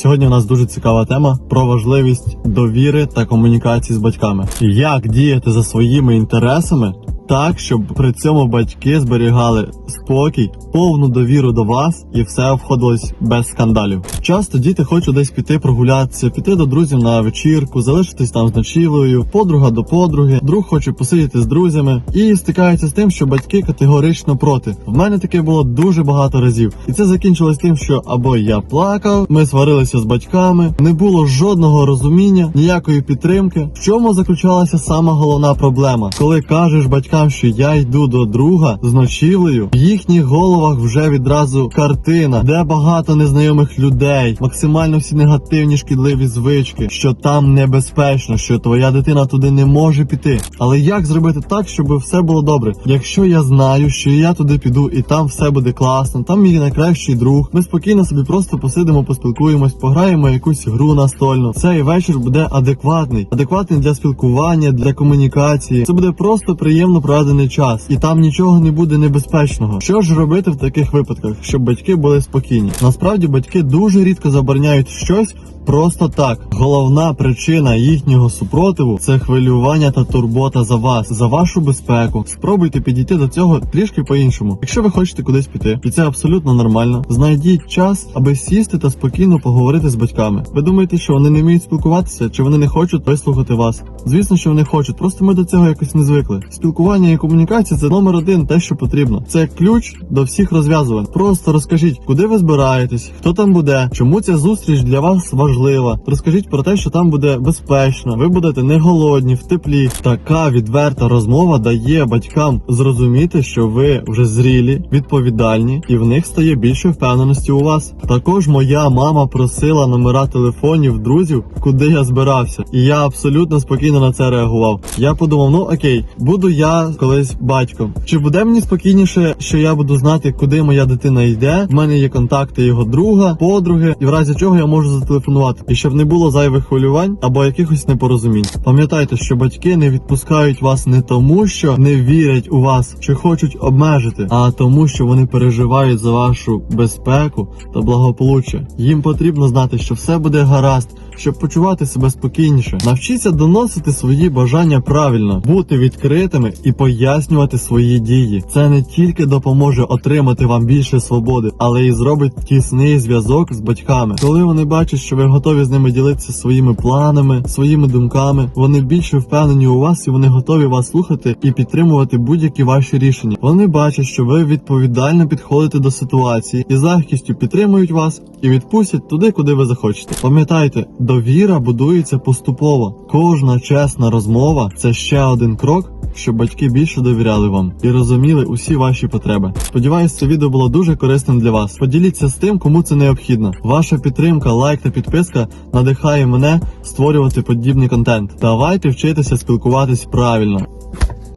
Сьогодні у нас дуже цікава тема про важливість довіри та комунікації з батьками. Як діяти за своїми інтересами так, щоб при цьому батьки зберігали спокій, повну довіру до вас і все обходилось без скандалів. Часто діти хочуть десь піти прогулятися, піти до друзів на вечірку, залишитись там з ночівлею, подруга до подруги, друг хоче посидіти з друзями і стикаються з тим, що батьки категорично проти. В мене таке було дуже багато разів, і це закінчилось тим, що або я плакав, ми сварилися з батьками, не було жодного розуміння, ніякої підтримки. В чому заключалася сама головна проблема, коли кажеш батькам, що я йду до друга з ночівлею, в їхніх головах вже відразу картина, де багато незнайомих людей, максимально всі негативні шкідливі звички, що там небезпечно, що твоя дитина туди не може піти. Але як зробити так, щоб все було добре? Якщо я знаю, що я туди піду і там все буде класно, там мій найкращий друг, ми спокійно собі просто посидимо, поспілкуємось, пограємо якусь гру настольну. Цей вечір буде адекватний, адекватний для спілкування, для комунікації. Це буде просто приємно проведений час, і там нічого не буде небезпечного. Що ж робити в таких випадках, щоб батьки були спокійні? Насправді батьки дуже рідко забороняють щось. Просто так, головна причина їхнього супротиву це хвилювання та турбота за вас, за вашу безпеку. Спробуйте підійти до цього трішки по-іншому. Якщо ви хочете кудись піти, і це абсолютно нормально, знайдіть час, аби сісти та спокійно поговорити з батьками. Ви думаєте, що вони не вміють спілкуватися, чи вони не хочуть вислухати вас? Звісно, що вони хочуть, просто ми до цього якось не звикли. Спілкування і комунікація це номер один, те, що потрібно. Це ключ до всіх розв'язувань. Просто розкажіть, куди ви збираєтесь, хто там буде, чому ця зустріч для вас важлива. Розкажіть про те, що там буде безпечно, ви будете не голодні, в теплі. Така відверта розмова дає батькам зрозуміти, що ви вже зрілі, відповідальні, і в них стає більше впевненості у вас. Також моя мама просила номера телефонів друзів, куди я збирався, і я абсолютно спокійно на це реагував. Я подумав, ну окей, буду я колись батьком. Чи буде мені спокійніше, що я буду знати, куди моя дитина йде? В мене є контакти його друга, подруги, і в разі чого я можу зателефонувати, і щоб не було зайвих хвилювань або якихось непорозумінь. Пам'ятайте, що батьки не відпускають вас не тому, що не вірять у вас чи хочуть обмежити, а тому, що вони переживають за вашу безпеку та благополуччя. Їм потрібно знати, що все буде гаразд. Щоб почувати себе спокійніше, навчіться доносити свої бажання правильно, бути відкритими і пояснювати свої дії. Це не тільки допоможе отримати вам більше свободи, але й зробить тісний зв'язок з батьками. Коли вони бачать, що ви готові з ними ділитися своїми планами, своїми думками, вони більше впевнені у вас і вони готові вас слухати і підтримувати будь-які ваші рішення. Вони бачать, що ви відповідально підходите до ситуації і з легкістю підтримують вас і відпустять туди, куди ви захочете. Пам'ятайте, довіра будується поступово. Кожна чесна розмова це ще один крок. Щоб батьки більше довіряли вам і розуміли усі ваші потреби. Сподіваюсь, це відео було дуже корисним для вас. Поділіться з тим, кому це необхідно. Ваша підтримка, лайк та підписка надихає мене створювати подібний контент. Давайте вчитися спілкуватись правильно.